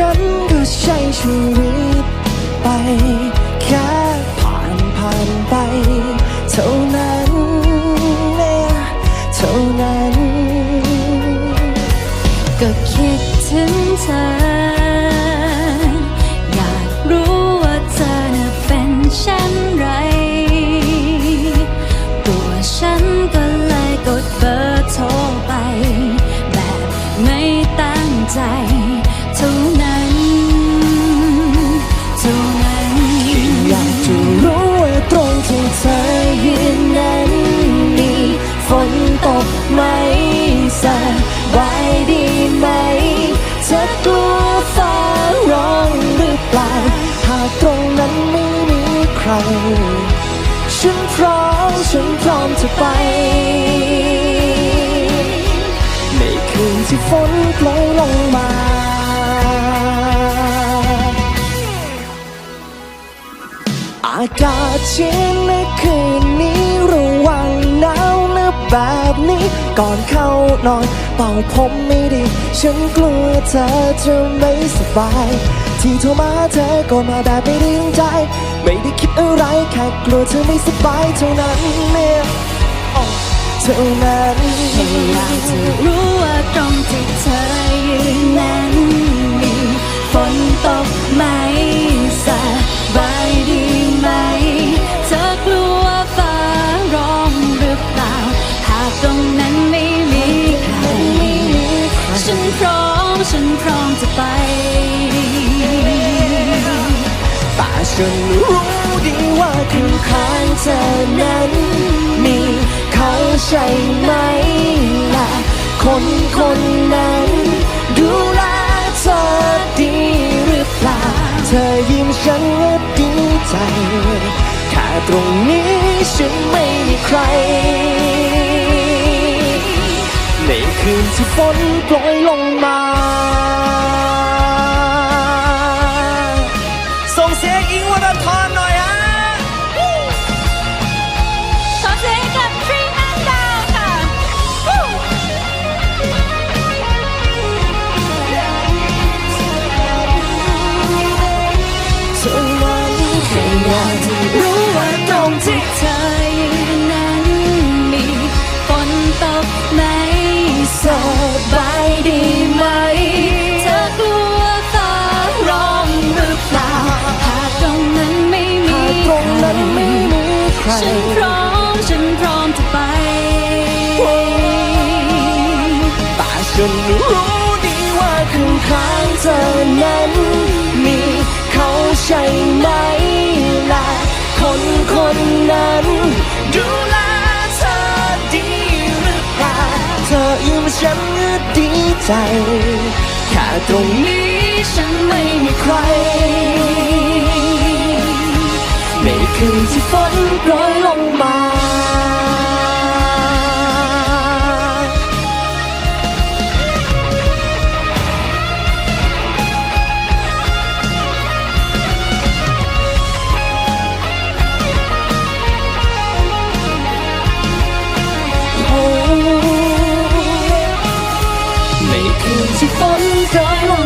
ฉันก็ใช้ชีวิตไปแค่ผ่านผ่านไป เท่านั้นเเท่านั้น ก็คิดถึงเธอ อยากรู้ว่าเธอน่ะเป็นเช่นไร ตัวฉันก็เลยกดเบอร์โทรไป แบบไม่ตั้งใจเท่านั้น จะรู้ว่าตรงที่เธอยืนนั้นมีฝนตกไหมสบายดีไหม เธอกลัวฟ้าร้องหรือเปล่าหากตรงนั้นไม่มีใคร ฉันพร้อมฉันพร้อมจะไป ในคืนที่ฝนโปรยลงมา อากาศเย็นในคืนนี้ระวังหนาวนะแบบนี้ ก่อนเข้านอนเป่าผมไม่ดี ฉันกลัวเธอจะไม่สบาย ที่โทรมาเธอก่อนมาแบบไม่ได้ตั้งใจ ไม่ได้คิดอะไรแค่กลัวเธอไม่สบายเท่านั้นเนี่ยอ๋อเท่านั้นอยากจะรู้ว่าตรงที่เธอยืนนั้น ตรงนั้นไม่มีใครฉันพร้อมฉันพร้อมจะไปแต่ฉันรู้ดีว่าข้างข้างเธอนั้น มีเขาใช่ไหมล่ะ คนคนนั้น ดูแลเธอดีหรือเปล่า เธอยิ้มฉันก็ดีใจแค่ตรงนี้ฉันไม่มีใคร ฝนโปรยลงมา ส่งเสียงอิงวัตทอนหน่อยฮะขอเสียงกับทรีแมนดาวค่ะเท่านั้นแค่อยากจะรู้ว่า ฉันพร้อม ฉันพร้อมจะไป แต่ฉันรู้ดีว่าข้างข้างๆเธอนั้น มีเขาใช่ไหมล่ะ คนคนนั้น ดูแลเธอดีหรือเปล่า เธอยิ้มฉันก็ดีใจ แค่ตรงนี้ฉันไม่มีใคร ในคืนที่ฝนโปรยลงมาในคืนที่ฝนโปรยลง